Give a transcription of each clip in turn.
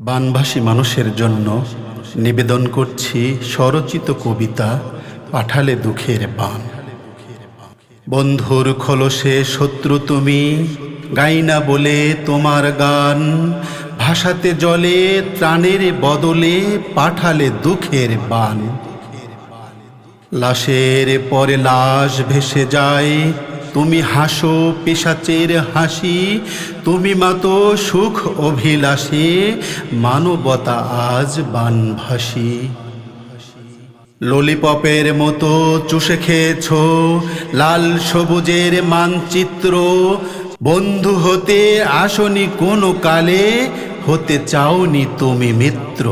বানভাসী মানুষের জন্য নিবেদন করছি স্বরচিত কবিতা পাঠালে দুঃখের বান। বন্ধুর খলসে শত্রু তুমি গাইনা বলে তোমার গান। ভাষাতে জলে, ত্রাণের বদলে পাঠালে দুঃখের বান। লাশের পরে লাশ ভেসে যায় তুমি হাসো পেশাচের হাসি, তুমি মাতো সুখ অভিলাষে, মানবতা আজ বানভাসী। ললিপপের মতো চুষে খেয়েছ, লাল সবুজের মানচিত্র, বন্ধু হতে আসনি কোনো কালে, হতে চাওনি তুমি মিত্র।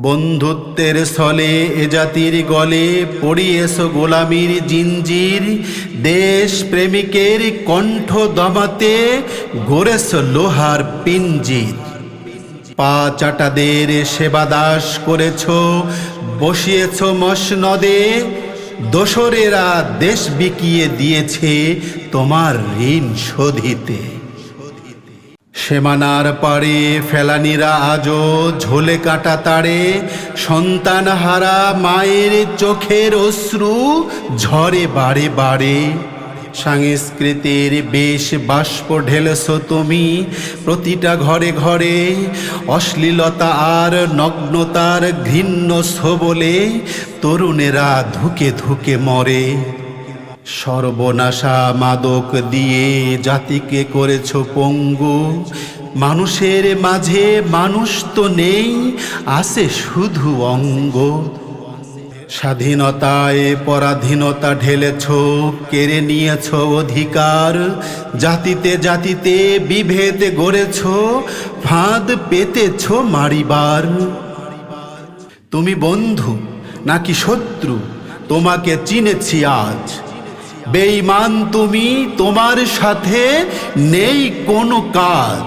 বন্ধুত্বের স্থলে এ জাতির গলে পড়িয়েছ গোলামির জিঞ্জির। দেশ প্রেমিকের কণ্ঠ দমাতে গড়েছ লোহার পিঞ্জির। পা চাটাদের সেবা দাস করেছ, বসিয়েছ মসনদে। দোসরেরা দেশ বিকিয়ে দিয়েছে তোমার ঋণ শোধিতে। সীমানার পারে ফেলানিরা আজও ঝোলে কাটা তাড়ে। সন্তান হারা মায়ের চোখের অশ্রু ঝরে বাড়ে বাড়ে। সাংস্কৃতির বেশ বাষ্প ঢেলেছ তুমি প্রতিটা ঘরে ঘরে। অশ্লীলতা আর নগ্নতার ঘৃণ্য বলে তরুণেরা ধুকে ধুকে মরে। সর্বনাশা মাদক দিয়ে জাতিকে করেছ পঙ্গু। মানুষের মাঝে মানুষ তো নেই, আছে শুধু অঙ্গ। স্বাধীনতায় পরাধীনতা ঢেলেছ, কেড়ে নিয়েছ অধিকার। জাতিতে জাতিতে বিভেদ গড়েছ, ফাঁদ পেতেছ মারিবার। তুমি বন্ধু নাকি শত্রু? তোমাকে চিনেছি আজ। বেঈমান তুমি তোমার সাথে নেই কোনো কাজ।